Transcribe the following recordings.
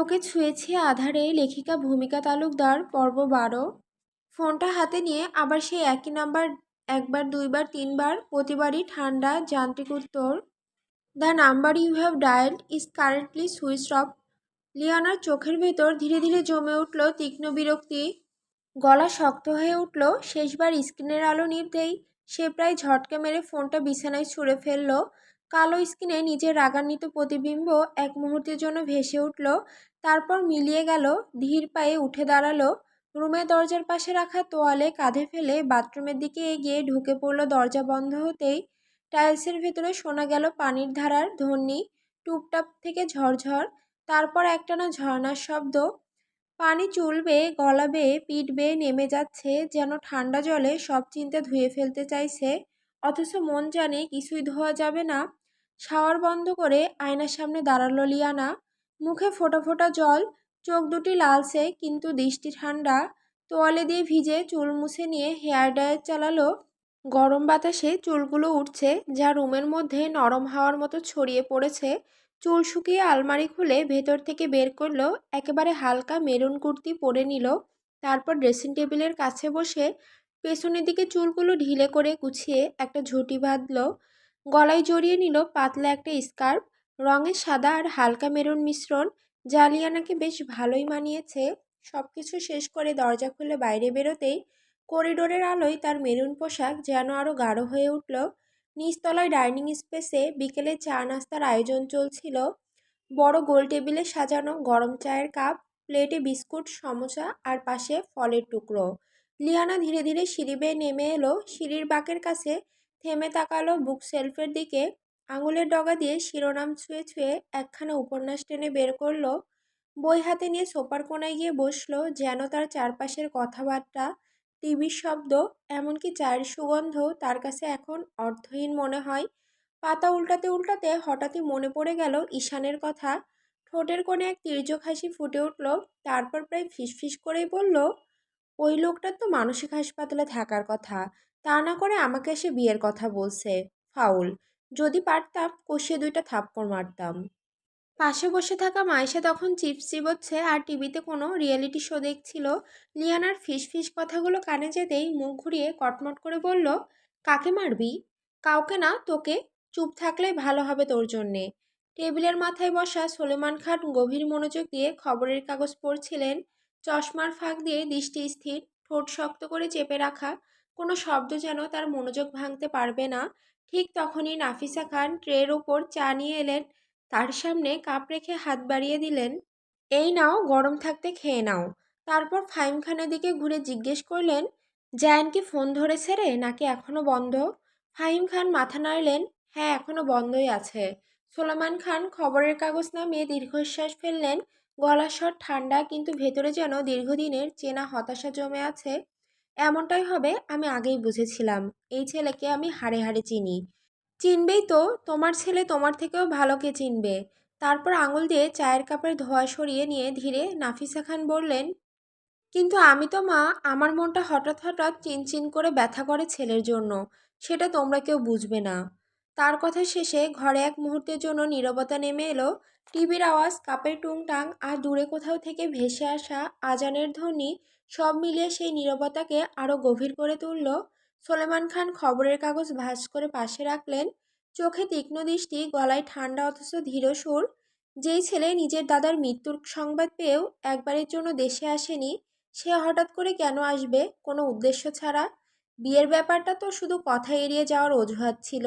তোকে ছুঁয়েছি আধারে, লেখিকা ভূমিকা তালুকদার, পর্ব বারো। ফোনটা হাতে নিয়ে আবার সেই একই নাম্বার একবার, দুইবার, তিনবার, প্রতিবারই ঠান্ডা, যান্ত্রিক উত্তর। The number you have dialled is currently switch off. লিয়ানার চোখের ভেতর ধীরে ধীরে জমে উঠল তীক্ষ্ণ বিরক্তি। গলা শক্ত হয়ে উঠল, শেষবার স্ক্রিনের আলো নিভতেই সে প্রায় ঝটকে মেরে ফোনটা বিছানায় ছুঁড়ে ফেলল। কালো স্ক্রিনে নিজের রাগান্বিত প্রতিবিম্ব এক মুহূর্তের জন্য ভেসে উঠল, তারপর মিলিয়ে গেল, ধীর পায়ে উঠে দাঁড়াল রুমের দরজার পাশে রাখা তোয়ালে কাঁধে ফেলে বাথরুমের দিকে এগিয়ে ঢুকে পড়ল দরজা বন্ধ হতেই। টাইলসের ভেতরে শোনা গেল পানির ধারার ধ্বনি, টুপটাপ থেকে ঝরঝর, তারপর একটানা ঝর্নার শব্দ। পানি চুল বেয়ে, গলা বেয়ে, পিঠ বেয়ে নেমে যাচ্ছে, যেন ঠান্ডা জলে সব চিন্তা ধুয়ে ফেলতে চাইছে, অথচ মন জানে কিছুই ধোয়া যাবে না। শাওয়ার বন্ধ করে আয়নার সামনে দাঁড়াল লিয়ানা। মুখে ফোটা ফোটা জল, চোখ দুটি লালসে কিন্তু দৃষ্টি ঠান্ডা। তোয়ালে দিয়ে ভিজে চুল মুছে নিয়ে হেয়ার ড্রায়ার চালালো। গরম বাতাসে চুলগুলো উঠছে, যা রুমের মধ্যে নরম হাওয়ার মতো ছড়িয়ে পড়েছে। চুল শুকিয়ে আলমারি খুলে ভেতর থেকে বের করল, একেবারে হালকা মেরুন কুর্তি পরে নিল। তারপর ড্রেসিং টেবিলের কাছে বসে পেছনের দিকে চুলগুলো ঢিলে করে গুছিয়ে একটা ঝুঁটি বাঁধল। গলায় জড়িয়ে নিল পাতলা একটা স্কার্ফ রঙের সাদা আর হালকা মেরুন মিশ্রণ জালিয়ানাকে বেশ ভালোই মানিয়েছে। সব কিছু শেষ করে দরজা খুলে বাইরে বেরোতেই করিডোরের আলোয় তার মেরুন পোশাক যেন আরও গাঢ় হয়ে উঠল। নিচতলায় ডাইনিং স্পেসে বিকেলে চা নাস্তার আয়োজন চলছিল। বড় গোল টেবিলে সাজানো গরম চায়ের কাপ, প্লেটে বিস্কুট, সমোসা আর পাশে ফলের টুকরো। লিয়ানা ধীরে ধীরে সিঁড়ি বেয়ে নেমে এলো। সিঁড়ির বাঁকের কাছে থেমে তাকালো বুক সেলফের দিকে। আঙুলের ডগা দিয়ে শিরোনাম ছুঁয়ে ছুঁয়ে একখানা উপন্যাস টেনে বের করল। বই হাতে নিয়ে সোপার কোনায় গিয়ে বসল, যেন তার চারপাশের কথাবার্তা টিভির শব্দ, এমনকি চায়ের সুগন্ধ তার কাছে এখন অর্থহীন মনে হয়। পাতা উল্টাতে উল্টাতে হঠাৎই মনে পড়ে গেল ঈশানের কথা। ঠোঁটের কোণে এক তির্যক হাসি ফুটে উঠল, তারপর প্রায় ফিসফিস করেই বলল, ওই লোকটার তো মানসিক হাসপাতালে থাকার কথা। তা না করে আমাকে এসে বিয়ের কথা বলছে। ফাউল। যদি পারতাম, কষিয়ে দুইটা থাপ্পড় মারতাম। পাশে বসে থাকা মাইশা তখন চিপস চিবোচ্ছে আর টিভিতে কোনো রিয়েলিটি শো দেখছিল। লিয়ানার ফিস ফিস কথাগুলো কানে যেতেই মুখ ঘুরিয়ে কটমট করে বলল, কাকে মারবি? কাউকে না, তোকে। চুপ থাকলে ভালো হবে তোর জন্যে। টেবিলের মাথায় বসা সোলেমান খান গভীর মনোযোগ দিয়ে খবরের কাগজ পড়ছিলেন। চশমার ফাঁক দিয়ে দৃষ্টি স্থির, ঠোঁট শক্ত করে চেপে রাখা কোনো শব্দ যেন তার মনোযোগ ভাঙতে পারবে না। ঠিক তখনই নাফিসা খান ট্রের ওপর চা নিয়ে এলেন। তার সামনে কাপ রেখে হাত বাড়িয়ে দিলেন, এই নাও, গরম থাকতে খেয়ে নাও। তারপর ফাইম খানের দিকে ঘুরে জিজ্ঞেস করলেন, জায়ান কি ফোন ধরেছে রে, নাকি এখনও বন্ধ? ফাহিম খান মাথা নাড়লেন হ্যাঁ এখনও বন্ধই আছে। সোলামান খান খবরের কাগজ নামিয়ে দীর্ঘশ্বাস ফেললেন। গলার স্বর ঠান্ডা, কিন্তু ভেতরে যেন দীর্ঘদিনের চেনা হতাশা জমে আছে। এমনটাই হবে, আমি আগেই বুঝেছিলাম। এই ছেলেকে আমি হাড়ে হাড়ে চিনি। চিনবেই তো, তোমার ছেলে তোমার থেকেও ভালোকে চিনবে। তারপর আঙুল দিয়ে চায়ের কাপের ধোয়া সরিয়ে নিয়ে ধীরে নাফিসা খান বললেন, কিন্তু আমি তো মা, আমার মনটা হঠাৎ হঠাৎ চিনচিন করে ব্যথা করে ছেলের জন্য। সেটা তোমরা কেউ বুঝবে না। তার কথা শেষে ঘরে এক মুহূর্তের জন্য নীরবতা নেমে এলো। টিভির আওয়াজ, কাপের টুংটাং আর দূরে কোথাও থেকে ভেসে আসা আজানের ধ্বনি সব মিলিয়ে সেই নীরবতাকে আরও গভীর করে তুলল। সোলেমান খান খবরের কাগজ ভাঁজ করে পাশে রাখলেন। চোখে তীক্ষ্ণ দৃষ্টি, গলায় ঠান্ডা অথচ ধীর সুর। যেই ছেলে নিজের দাদার মৃত্যুর সংবাদ পেয়েও একবারের জন্য দেশে আসেনি, সে হঠাৎ করে কেন আসবে? কোনো উদ্দেশ্য ছাড়া। বিয়ের ব্যাপারটা তো শুধু কথা এড়িয়ে যাওয়ার অজুহাত ছিল।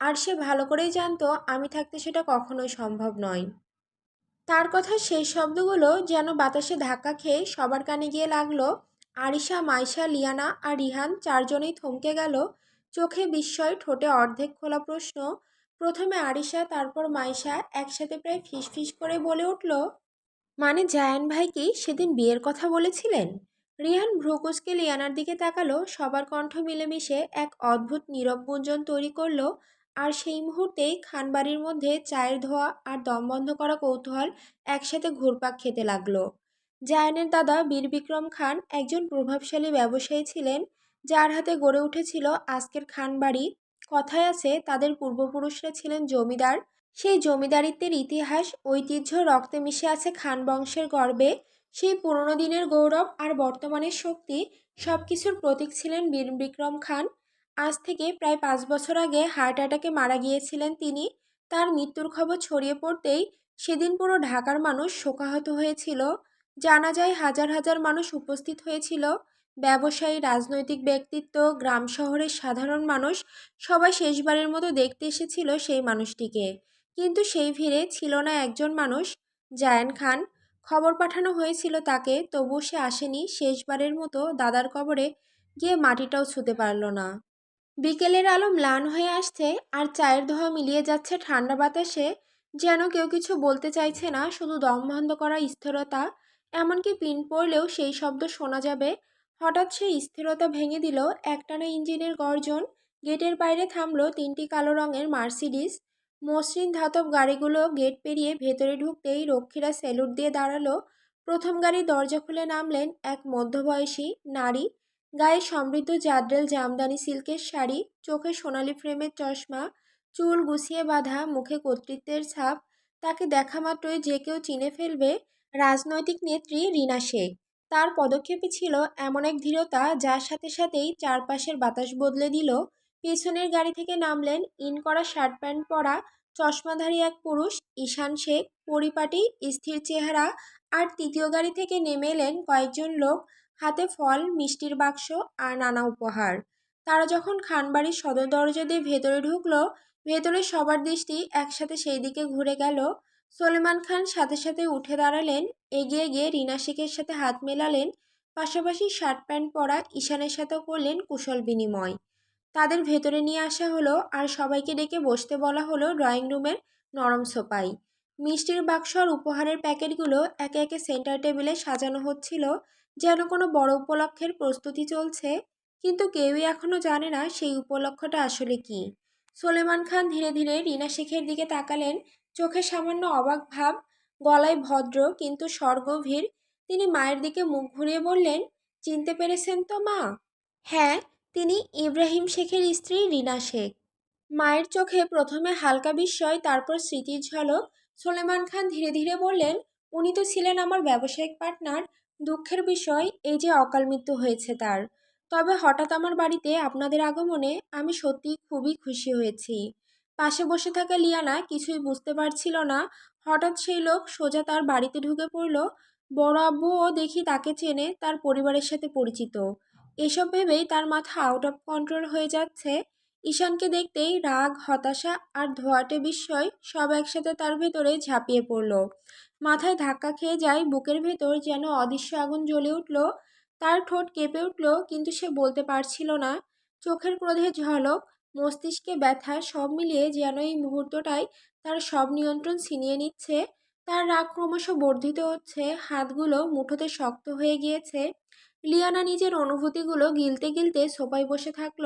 আর সে ভালো করেই জানতো আমি থাকতে সেটা কখনোই সম্ভব নয়। তার কথা সেই শব্দগুলো যেন বাতাসে ধাক্কা খেয়ে সবার কানে গিয়ে লাগল, আরিশা, মাইশা, লিয়ানা আর রিহান চারজনেই থমকে গেল। চোখে বিস্ময়, ঠোঁটে অর্ধেক খোলা প্রশ্ন। প্রথমে আরিশা, তারপর মাইশা একসাথে প্রায় ফিসফিস করে বলে উঠল মানে জায়ান ভাই কি সেদিন বিয়ের কথা বলেছিলেন? রিহান ভ্রুকুসকে লিয়ানার দিকে তাকালো, সবার কণ্ঠ মিলেমিশে এক অদ্ভুত নীরব গুঞ্জন তৈরি করল আর সেই মুহূর্তেই খানবাড়ির মধ্যে চায়ের ধোয়া আর দম বন্ধ করা কৌতূহল একসাথে ঘুরপাক খেতে লাগল। জায়ানের দাদা বীর বিক্রম খান একজন প্রভাবশালী ব্যবসায়ী ছিলেন, যার হাতে গড়ে উঠেছিল আজকের খানবাড়ি। কথায় আছে, তাদের পূর্বপুরুষরা ছিলেন জমিদার। সেই জমিদারিত্বের ইতিহাস, ঐতিহ্য রক্তে মিশে আছে খান বংশের গর্বে। সেই পুরনো দিনের গৌরব আর বর্তমানের শক্তি সব কিছুর প্রতীক ছিলেন বীর বিক্রম খান। আজ থেকে প্রায় পাঁচ বছর আগে হার্ট অ্যাটাকে মারা গিয়েছিলেন তিনি। তার মৃত্যুর খবর ছড়িয়ে পড়তেই সেদিন পুরো ঢাকার মানুষ শোকাহত হয়েছিল। জানা যায় হাজার হাজার মানুষ উপস্থিত হয়েছিল। ব্যবসায়ী, রাজনৈতিক ব্যক্তিত্ব, গ্রাম শহরের সাধারণ মানুষ সবাই শেষবারের মতো দেখতে এসেছিল সেই মানুষটিকে। কিন্তু সেই ভিড়ে ছিল না একজন মানুষ। জায়ান খান খবর পাঠানো হয়েছিল তাকে তবু সে আসেনি। শেষবারের মতো দাদার কবরে গিয়ে মাটিটাও ছুতে পারল না। বিকেলের আলো ম্লান হয়ে আসছে আর চায়ের ধোয়া মিলিয়ে যাচ্ছে ঠান্ডা বাতাসে, যেন কেউ কিছু বলতে চাইছে না, শুধু দম বন্ধ করা স্থিরতা, এমনকি পিন পড়লেও সেই শব্দ শোনা যাবে। হঠাৎ সেই স্থিরতা ভেঙে দিল একটানা ইঞ্জিনের গর্জন, গেটের বাইরে থামলো তিনটি কালো রঙের মার্সিডিস, মসৃণ ধাতব গাড়িগুলো গেট পেরিয়ে ভেতরে ঢুকতেই রক্ষীরা স্যালুট দিয়ে দাঁড়াল। প্রথম গাড়ি দরজা খুলে নামলেন এক মধ্যবয়সী নারী। গায়ে সমৃদ্ধ জাদ্রেল জামদানি সিল্কের শাড়ি, চোখে সোনালি ফ্রেমের চশমা, চুল গুছিয়ে বাঁধা, মুখে কর্তৃত্বের ছাপ, তাকে দেখা মাত্রই যে কেউ চিনে ফেলবে রাজনৈতিক নেত্রী রিনা শেখ। তার পদক্ষেপে ছিল এমন এক ধীরতা যার সাথে সাথেই চারপাশের বাতাস বদলে দিল। পেছনের গাড়ি থেকে নামলেন, ইন করা শার্ট প্যান্ট পরা চশমাধারী এক পুরুষ, ঈশান শেখ, পরিপাটি, স্থির চেহারা, আর তৃতীয় গাড়ি থেকে নেমে এলেন কয়েকজন লোক। হাতে ফল, মিষ্টির বাক্স আর নানা উপহার। তারা যখন খানবাড়ির সদর দরজা দিয়ে ভেতরে ঢুকলো, ভেতরে সবার দৃষ্টি একসাথে সেই দিকে ঘুরে গেল। সলেমান খান সাথে সাথে উঠে দাঁড়ালেন, এগিয়ে গিয়ে রিনা শেখের সাথে হাত মেলালেন, পাশাপাশি শার্ট প্যান্ট পরা ঈশানের সাথেও করলেন কুশল বিনিময়। তাদের ভেতরে নিয়ে আসা হলো আর সবাইকে ডেকে বসতে বলা হলো ড্রয়িং রুমের নরম সোপাই মিষ্টির বাক্স আর উপহারের প্যাকেটগুলো একে একে সেন্টার টেবিলে সাজানো হচ্ছিল। যেন কোনো বড় উপলক্ষের প্রস্তুতি চলছে, কিন্তু কেউই এখনও জানে না সেই উপলক্ষটা আসলে কি। সোলেমান খান ধীরে ধীরে রিনা শেখের দিকে তাকালেন। চোখে সামান্য অবাক ভাব, গলায় ভদ্র কিন্তু স্বর্গভীর। তিনি মায়ের দিকে মুখ ঘুরিয়ে বললেন, চিনতে পেরেছেন তো মা? হ্যাঁ তিনি ইব্রাহিম শেখের স্ত্রী রিনা শেখ। মায়ের চোখে প্রথমে হালকা বিস্ময়, তারপর স্মৃতির ঝলক। সোলেমান খান ধীরে ধীরে বললেন, উনি তো ছিলেন আমার ব্যবসায়িক পার্টনার দুঃখের বিষয়, এই যে অকাল মৃত্যু হয়েছে তার। তবে হঠাৎ আমার বাড়িতে আপনাদের আগমনে আমি সত্যিই খুবই খুশি হয়েছি। পাশে বসে থাকা লিয়ানা কিছুই বুঝতে পারছিল না। হঠাৎ সেই লোক সোজা তার বাড়িতে ঢুকে পড়ল। বড় আব্বুও দেখি তাকে চেনে, তার পরিবারের সাথে পরিচিত। এসব ভেবেই তার মাথা আউট অফ কন্ট্রোল হয়ে যাচ্ছে। ঈশানকে দেখতেই রাগ, হতাশা আর ধোয়াটে বিস্ময় সব একসাথে তার ভেতরে ঝাঁপিয়ে পড়ল। মাথায় ধাক্কা খেয়ে যায়, বুকের ভেতর যেন অদৃশ্য আগুন জ্বলে উঠল। তার ঠোঁট কেঁপে উঠল, কিন্তু সে বলতে পারছিল না। চোখের ক্রোধে ঝলক, মস্তিষ্কে ব্যথা, সব মিলিয়ে যেন এই মুহূর্তটাই তার সব নিয়ন্ত্রণ ছিনিয়ে নিচ্ছে। তার রাগ ক্রমশ বর্ধিত হচ্ছে, হাতগুলো মুঠোতে শক্ত হয়ে গিয়েছে। লিয়ানা নিজের অনুভূতিগুলো গিলতে গিলতে সোফায় বসে থাকল।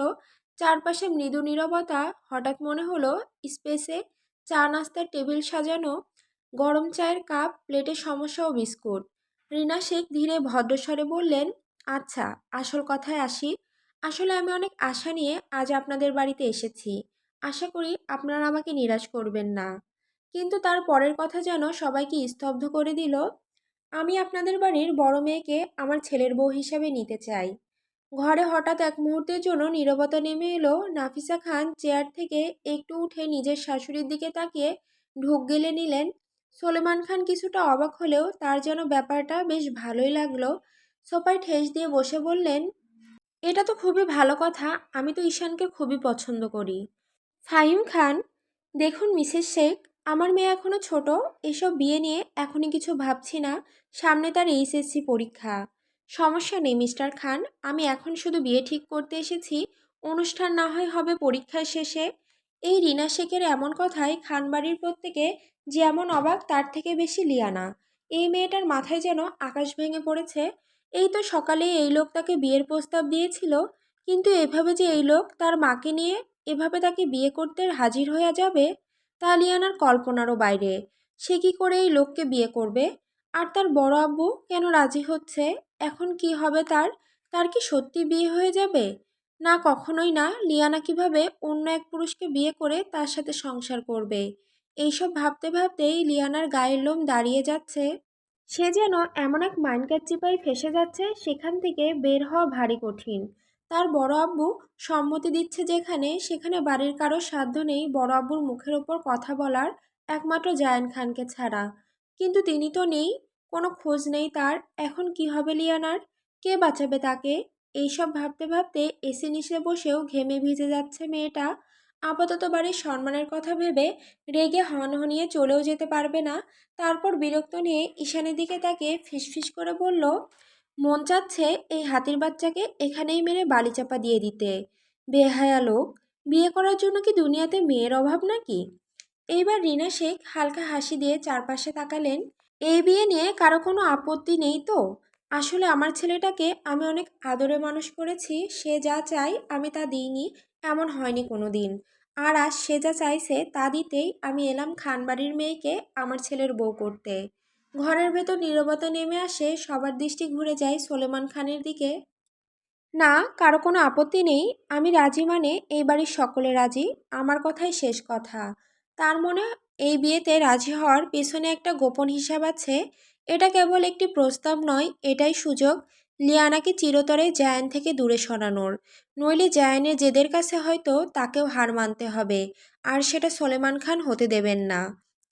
চারপাশে মৃদু নীরবতা, হঠাৎ মনে হলো, স্পেসে চা নাস্তার টেবিল সাজানো গরম চায়ের কাপ, প্লেটে সমস্যা ও বিস্কুট। রিনা শেখ ধীরে ভদ্রস্বরে বললেন আচ্ছা আসল কথায় আসি। আসলে আমি অনেক আশা নিয়ে আজ আপনাদের বাড়িতে এসেছি। আশা করি আপনারা আমাকে নিরাশ করবেন না। কিন্তু তার পরের কথা যেন সবাইকে স্তব্ধ করে দিল, আমি আপনাদের বাড়ির বড় মেয়েকে আমার ছেলের বউ হিসাবে নিতে চাই। ঘরে হঠাৎ এক মুহূর্তের জন্য নীরবতা নেমে এলো নাফিসা খান চেয়ার থেকে একটু উঠে নিজের শাশুড়ির দিকে তাকিয়ে ঢুক গেলে নিলেন সোলেমান খান কিছুটা অবাক হলেও তার যেন ব্যাপারটা বেশ ভালোই লাগল। সোপায় ঠেস দিয়ে বসে বললেন, এটা তো খুবই ভালো কথা, আমি তো ঈশানকে খুবই পছন্দ করি। ফাহিম খান, দেখুন মিসেস শেখ, আমার মেয়ে এখনও ছোট, এসব বিয়ে নিয়ে এখনই কিছু ভাবছি না, সামনে তার এইচএসসি পরীক্ষা। সমস্যা নেই মিস্টার খান, আমি এখন শুধু বিয়ে ঠিক করতে এসেছি, অনুষ্ঠান না হয় হবে পরীক্ষার শেষে। এই রিনা শেখের এমন কথায় খানবাড়ির প্রত্যেকে যেমন অবাক, তার থেকে বেশি লিয়ানা। এই মেয়েটার মাথায় যেন আকাশ ভেঙে পড়েছে। এই তো সকালে এই লোক তাকে বিয়ের প্রস্তাব দিয়েছিল, কিন্তু এভাবে যে এই লোক তার মাকে নিয়ে এভাবে তাকে বিয়ে করতে হাজির হয়ে যাবে, তা লিয়ানার কল্পনারও বাইরে। সে কি করে এই লোককে বিয়ে করবে? আর তার বড় আব্বু কেন রাজি হচ্ছে? এখন কি হবে তার? তার কি সত্যি বিয়ে হয়ে যাবে? না, কখনোই না। লিয়ানা কীভাবে অন্য এক পুরুষকে বিয়ে করে তার সাথে সংসার করবে? এইসব ভাবতে ভাবতেই লিয়ানার গায়ের লোম দাঁড়িয়ে যাচ্ছে। সে যেন এমন এক মাইনকার চিপায় ফেসে যাচ্ছে, সেখান থেকে বের হওয়া ভারী কঠিন। তার বড় আব্বু সম্মতি দিচ্ছে যেখানে, সেখানে বাড়ির কারও সাধ্য নেই বড় আব্বুর মুখের ওপর কথা বলার একমাত্র জায়ান খানকে ছাড়া। কিন্তু তিনি তো নেই, কোনো খোঁজ নেই তার, এখন কি হবে লিয়ানার? কে বাঁচাবে তাকে? এইসব ভাবতে ভাবতে এসি নিচে বসেও ঘেমে ভিজে যাচ্ছে মেয়েটা। আপাতত বাড়ির সম্মানের কথা ভেবে রেগে হনহনিয়ে চলেও যেতে পারবে না। তারপর বিরক্ত নিয়ে ঈশানের দিকে তাকে ফিসফিস করে বলল, মন চাচ্ছে এই হাতির বাচ্চাকে এখানেই মেরে বালি চাপা দিয়ে দিতে। বেহায়া লোক, বিয়ে করার জন্য কি দুনিয়াতে মেয়ের অভাব নাকি? এইবার রিনা শেখ হালকা হাসি দিয়ে চারপাশে তাকালেন, এই বিয়ে নিয়ে কারও কোনো আপত্তি নেই তো? আসলে আমার ছেলেটাকে আমি অনেক আদরে মানুষ করেছি, সে যা চাই আমি তা দিইনি, এমন হয়নি কোনো দিন আর আজ সে যা চাইছে তা দিতেই আমি এলাম খানবাড়ির মেয়েকে আমার ছেলের বউ করতে। ঘরের ভেতর নীরবতা নেমে আসে, সবার দৃষ্টি ঘুরে যায় সোলেমান খানের দিকে। না, কারও কোনো আপত্তি নেই, আমি রাজি মানে এই বাড়ির সকলে রাজি, আমার কথাই শেষ কথা। তার মনে এই বিয়েতে রাজি হওয়ার পেছনে একটা গোপন হিসাব আছে, এটা কেবল একটি প্রস্তাব নয়, এটাই সুযোগ লিয়ানাকে চিরতরে জায়ান থেকে দূরে সরানোর। নইলে জায়ানের জেদের কাছে হয়তো তাকেও হার মানতে হবে, আর সেটা সোলেমান খান হতে দেবেন না।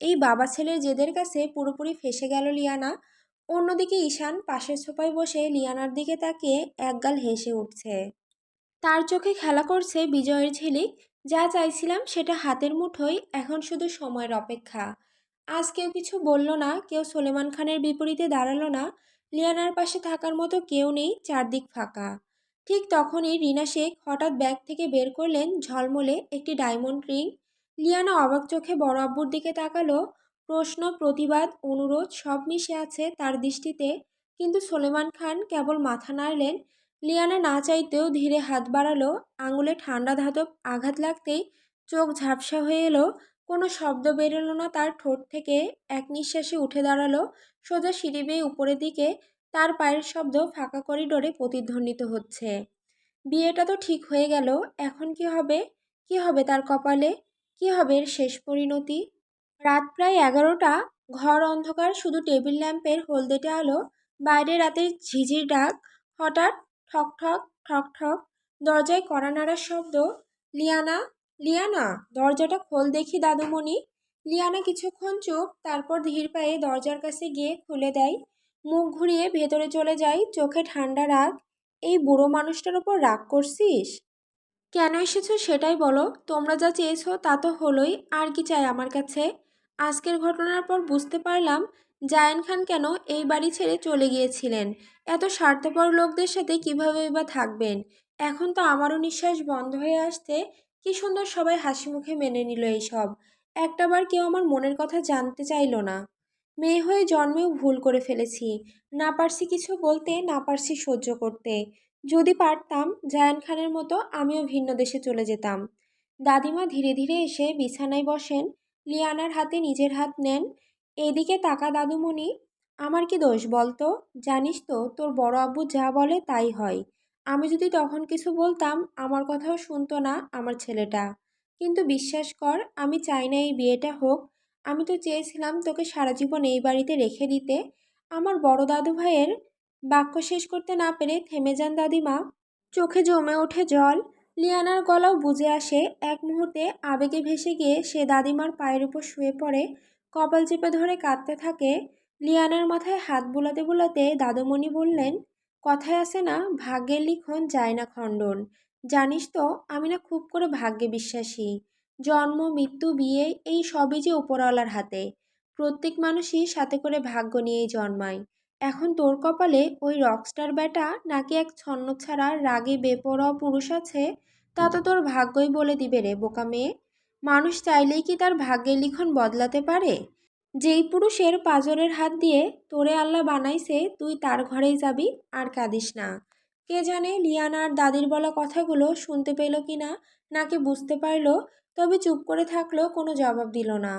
এই বাবা ছেলের জেদের কাছে পুরোপুরি ফেসে গেল লিয়ানা। অন্যদিকে ঈশান পাশের সোফায় বসে লিয়ানার দিকে তাকিয়ে একগাল হেসে উঠছে। তার চোখে খেলা করছে বিজয়ের ঝিলিক। যা চাইছিলাম সেটা হাতের মুঠোয়, এখন শুধু সময়ের অপেক্ষা। আজ কেউ কিছু বলল না, কেউ সোলেমান খানের বিপরীতে দাঁড়াল না। লিয়ানার পাশে থাকার মতো কেউ নেই চারদিক ফাঁকা। ঠিক তখনই রিনা শেখ হঠাৎ ব্যাগ থেকে বের করলেন ঝলমলে একটি ডায়মন্ড রিং। লিয়ানা অবাক চোখে বড় আব্বুর দিকে তাকালো। প্রশ্ন, প্রতিবাদ, অনুরোধ সব মিশে আছে তার দৃষ্টিতে। কিন্তু সোলেমান খান কেবল মাথা নাড়লেন। লিয়ানা না চাইতেও ধীরে হাত বাড়ালো। আঙুলে ঠান্ডা ধাতব আঘাত লাগতেই চোখ ঝাপসা হয়ে এলো। কোনো শব্দ বেরোলো না তার ঠোঁট থেকে। এক নিঃশ্বাসে উঠে দাঁড়াল। সোজা সিঁড়ি বেয়ে উপরের দিকে তার পায়ের শব্দ ফাঁকা করিডোরে প্রতিধ্বনিত হচ্ছে। বিয়েটা তো ঠিক হয়ে গেল, এখন কি হবে? কি হবে তার কপালে? কি হবে এর শেষ পরিণতি? রাত প্রায় এগারোটা, ঘর অন্ধকার, শুধু টেবিল ল্যাম্পের হলদেটে আলো, বাইরে রাতের ঝিঝির ডাক, হঠাৎ ঠক ঠক ঠক ঠক, দরজায় কড়া নাড়ার শব্দ, লিয়ানা লিয়ানা, দরজাটা খোল দেখি দাদুমণি। লিয়ানা কিছুক্ষণ চুপ, তারপর ধীর পায়ে দরজার কাছে গিয়ে খুলে দেয়। মুখ ঘুরিয়ে ভেতরে চলে যায়, চোখে ঠান্ডা রাগ। এই বুড়ো মানুষটার ওপর রাগ করছিস? কেন এসেছ সেটাই বলো। তোমরা যা চেয়েছো তা তো হলোই। আর কি চাই আমার কাছে? আজকের ঘটনার পর বুঝতে পারলাম জায়ান খান কেন এই বাড়ি ছেড়ে চলে গিয়েছিলেন। এত স্বার্থপর লোকদের সাথে কীভাবে বা থাকবেন? এখন তো আমারও নিঃশ্বাস বন্ধ হয়ে আসতে কি সুন্দর সবাই হাসি মুখে মেনে নিল এইসব। একটাবার কেউ আমার মনের কথা জানতে চাইল না। মেয়ে হয়ে জন্মেও ভুল করে ফেলেছি। না পারছি কিছু বলতে, না পারছি সহ্য করতে। যদি পারতাম, জায়ান খানের মতো আমিও ভিন্ন দেশে চলে যেতাম। দাদিমা ধীরে ধীরে এসে বিছানায় বসেন, লিয়ানার হাতে নিজের হাত নেন। এদিকে তাকা দাদুমণি, আমার কি দোষ বলতো? জানিস তো, তোর বড় আব্বু যা বলে তাই হয়। আমি যদি তখন কিছু বলতাম, আমার কথাও শুনতো না আমার ছেলেটা। কিন্তু বিশ্বাস কর, আমি চাই না এই বিয়েটা হোক। আমি তো চেয়েছিলাম তোকে সারা জীবন এই বাড়িতে রেখে দিতে। আমার বড় দাদু ভাইয়ের বাক্য শেষ করতে না পেরে থেমে যান দাদিমা। চোখে জমে ওঠে জল। লিয়ানার গলাও বুঝে আসে। এক মুহূর্তে আবেগে ভেসে গিয়ে সে দাদিমার পায়ের উপর শুয়ে পড়ে। কপাল চেপে ধরে কাঁদতে থাকে। লিয়ানার মাথায় হাত বুলাতে বোলাতে দাদুমণি বললেন, কথায় আছে না, ভাগ্যের লিখন যায় না খণ্ডন। জানিস তো, আমি না খুব করে ভাগ্যে বিশ্বাসী। জন্ম, মৃত্যু, বিয়ে, এই সবই যে উপরওয়ালার হাতে। প্রত্যেক মানুষই সাথে করে ভাগ্য নিয়েই জন্মায়। এখন তোর কপালে ওই রকস্টার ব্যাটা নাকি এক ছন্ন ছাড়া রাগে বেপরোয়া পুরুষ আছে? তা তো তোর ভাগ্যই বলে দিবে রে, বোকা মেয়ে। মানুষ চাইলেই কি তার ভাগ্যের লিখন বদলাতে পারে? যেই পুরুষের পাজরের হাত দিয়ে তোরে আল্লাহ বানাইছে, তুই তার ঘরেই যাবি, আর কাঁদিস না। কে জানে লিয়ানার দাদির বলা কথাগুলো শুনতে পেল কি না, নাকি বুঝতে পারল, তবে চুপ করে থাকল, কোনো জবাব দিল না।